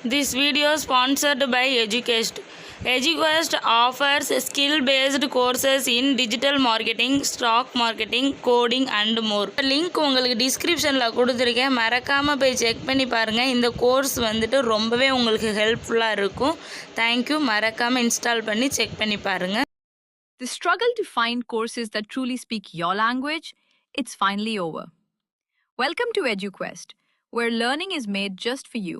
This video is sponsored by Eduquest. Eduquest offers skill-based courses in digital marketing, stock marketing, coding and more. Link உங்களுக்கு டிஸ்கிரிப்ஷனில் கொடுத்துருக்கேன் மறக்காமல் போய் check பண்ணி பாருங்கள் இந்த கோர்ஸ் வந்துட்டு ரொம்பவே உங்களுக்கு ஹெல்ப்ஃபுல்லாக இருக்கும் தேங்க்யூ மறக்காமல் இன்ஸ்டால் பண்ணி செக் பண்ணி பாருங்கள் The struggle to find courses that truly speak your language, it's finally over. Welcome to EduQuest, where learning is made just for you.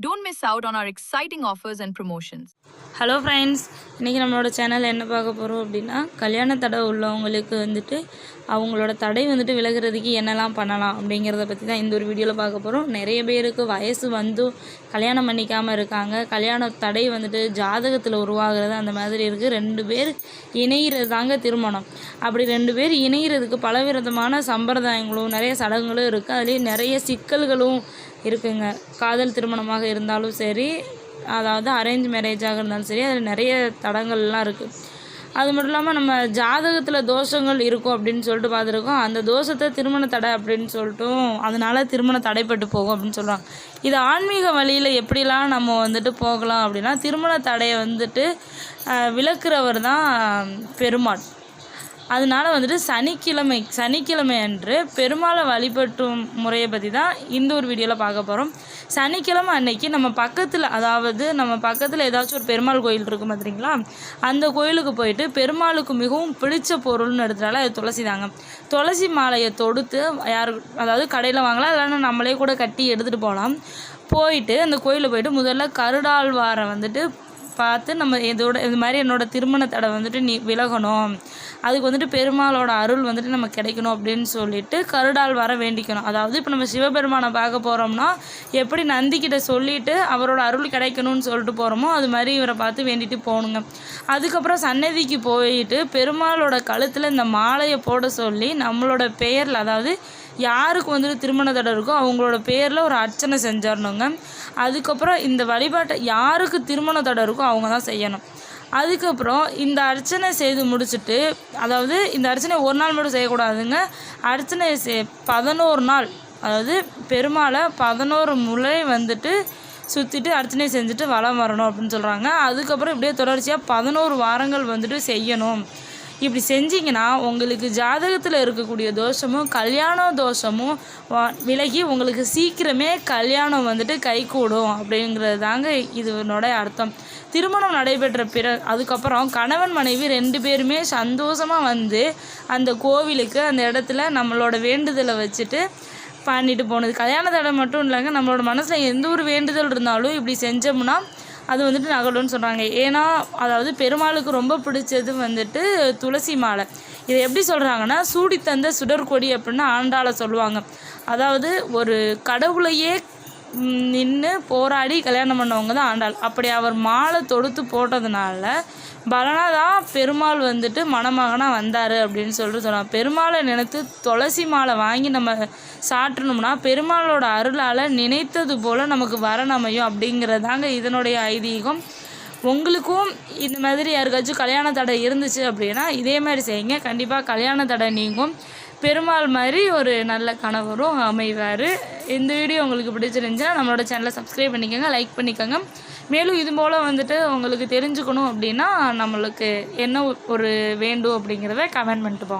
don't miss out on our exciting offers and promotions hello friends இன்றைக்கி நம்மளோட channel என்ன பார்க்க போகிறோம் அப்படின்னா கல்யாண தடை உள்ளவங்களுக்கு வந்துட்டு அவங்களோட தடை வந்துட்டு விலகிறதுக்கு என்னெல்லாம் பண்ணலாம் அப்படிங்கிறத பற்றி தான் இந்த ஒரு வீடியோவில் பார்க்க போகிறோம் நிறைய பேருக்கு வயசு வந்தும் கல்யாணம் பண்ணிக்காமல் இருக்காங்க. கல்யாண தடை வந்துட்டு ஜாதகத்தில் உருவாகிறது அந்த மாதிரி இருக்குது ரெண்டு பேர் இணைகிறது தாங்க திருமணம். அப்படி ரெண்டு பேர் இணைகிறதுக்கு பலவிதமான சம்பிரதாயங்களும் நிறைய சடங்குகளும் இருக்குது அதுலேயும் நிறைய சிக்கல்களும் இருக்குங்க. காதல் திருமணமாக இருந்தாலும் சரி அதாவது அரேஞ்ச் மேரேஜாக இருந்தாலும் சரி அதில் நிறைய தடங்கள்லாம் இருக்குது அது மட்டும் இல்லாமல் நம்ம ஜாதகத்தில் தோஷங்கள் இருக்கும் அப்படின்னு சொல்லிட்டு பார்த்துருக்கோம். அந்த தோஷத்தை திருமண தடை அப்படின்னு சொல்லிட்டும் அதனால் திருமணம் தடைப்பட்டு போகும் அப்படின்னு சொல்கிறாங்க இது ஆன்மீக வழியில் எப்படிலாம் நம்ம வந்துட்டு போகலாம் அப்படின்னா திருமண தடையை வந்துட்டு விளக்குறவர் தான் பெருமாள். அதனால வந்துட்டு சனிக்கிழமை சனிக்கிழமை அன்று பெருமாளை வழிபட்டும் முறையை பற்றி தான் இந்த ஒரு வீடியோவில் பார்க்க போகிறோம் சனிக்கிழமை அன்னைக்கு நம்ம பக்கத்தில் அதாவது நம்ம பக்கத்தில் ஏதாச்சும் ஒரு பெருமாள் கோயில் இருக்கும் பார்த்துறீங்களா அந்த கோயிலுக்கு போயிட்டு பெருமாளுக்கு மிகவும் பிடிச்ச பொருள்னு எடுத்தால அது துளசி தாங்க. துளசி மாலையை தொடுத்து யாரு அதாவது கடையில் வாங்கலாம் இல்லைன்னா நம்மளே கூட கட்டி எடுத்துகிட்டு போகலாம். போயிட்டு அந்த கோயிலில் போயிட்டு முதல்ல கருடாழ்வாரை வந்துட்டு பார்த்து நம்ம இதோட இது மாதிரி என்னோட திருமண தடை வந்துட்டு நீ விலகணும். அதுக்கு வந்துட்டு பெருமாளோட அருள் வந்துட்டு நம்ம கிடைக்கணும் அப்படின்னு சொல்லிட்டு கருடால் வர வேண்டிக்கணும். அதாவது இப்போ நம்ம சிவபெருமானை பார்க்க போகிறோம்னா எப்படி நந்திக்கிட்ட சொல்லிட்டு அவரோட அருள் கிடைக்கணும்னு சொல்லிட்டு போகிறோமோ அது மாதிரி இவரை பார்த்து வேண்டிட்டு போகணுங்க. அதுக்கப்புறம் சன்னதிக்கு போயிட்டு பெருமாளோட கழுத்தில் இந்த மாலையை போட சொல்லி நம்மளோட பெயரில் அதாவது யாருக்கு வந்துட்டு திருமண தடை இருக்கோ அவங்களோட பேரில் ஒரு அர்ச்சனை செஞ்சிடணுங்க. அதுக்கப்புறம் இந்த வழிபாட்டை யாருக்கு திருமண தடை இருக்கோ அவங்க தான் செய்யணும். அதுக்கப்புறம் இந்த அர்ச்சனை செய்து முடிச்சுட்டு அதாவது இந்த அர்ச்சனை ஒரு நாள் மட்டும் செய்யக்கூடாதுங்க. அர்ச்சனை செய் பதினோரு நாள் அதாவது பெருமாளை பதினோரு முறை வந்துட்டு சுற்றிட்டு அர்ச்சனை செஞ்சுட்டு வலம் வரணும் அப்படின்னு சொல்கிறாங்க அதுக்கப்புறம் இப்படியே தொடர்ச்சியாக பதினோரு வாரங்கள் வந்துட்டு செய்யணும். இப்படி செஞ்சீங்கன்னா உங்களுக்கு ஜாதகத்தில் இருக்கக்கூடிய தோஷமும் கல்யாண தோஷமும் வா- விலகி உங்களுக்கு சீக்கிரமே கல்யாணம் வந்துட்டு கைகூடும் அப்படிங்கிறது தாங்க இதனோட அர்த்தம். திருமணம் நடைபெற்ற பிற அதுக்கப்புறம் கணவன் மனைவி ரெண்டு பேருமே சந்தோஷமாக வந்து அந்த கோவிலுக்கு அந்த இடத்துல நம்மளோட வேண்டுதலை வச்சுட்டு பண்ணிட்டு போனது. கல்யாண தடை மட்டும் இல்லைங்க நம்மளோட மனசில் எந்த ஒரு வேண்டுதல் இருந்தாலும் இப்படி செஞ்சோம்னா அது வந்துட்டு நகலும்னு சொல்கிறாங்க ஏன்னா அதாவது பெருமாளுக்கு ரொம்ப பிடிச்சது வந்துட்டு துளசி மாலை. இதை எப்படி சொல்கிறாங்கன்னா சூடி தந்த சுடர்கொடி அப்படின்னு ஆண்டாள சொல்லுவாங்க. அதாவது ஒரு கடவுளையே நின்று போராடி கல்யாணம் பண்ணவங்க தான் ஆண்டாள். அப்படி அவர் மாலை தொடுத்து போட்டதுனால பலனாக தான் பெருமாள் வந்துட்டு மணமகனாக வந்தார் அப்படின்னு சொல்லிட்டு சொல்லலாம் பெருமாளை நினைத்து துளசி மாலை வாங்கி நம்ம சாட்டணும்னா பெருமாளோட அருளால் நினைத்தது போல் நமக்கு வரணமையும் அமையும் அப்படிங்கிறதாங்க இதனுடைய ஐதீகம். உங்களுக்கும் இந்த மாதிரி யாருக்காச்சும் கல்யாண தடை இருந்துச்சு அப்படின்னா இதே மாதிரி செய்யுங்க. கண்டிப்பாக கல்யாண தடை நீங்கும். பெருமாள் மாதிரி ஒரு நல்ல கணவரும் அமைவார். இந்த வீடியோ உங்களுக்கு பிடிச்சிருந்துச்சா நம்மளோட சேனலை சப்ஸ்கிரைப் பண்ணிக்கோங்க லைக் பண்ணிக்கோங்க. மேலும் இது போல் வந்துட்டு உங்களுக்கு தெரிஞ்சுக்கணும் அப்படின்னா நம்மளுக்கு என்ன ஒரு வேண்டும் அப்படிங்கிறத கமெண்ட் பண்ணிட்டு போங்க.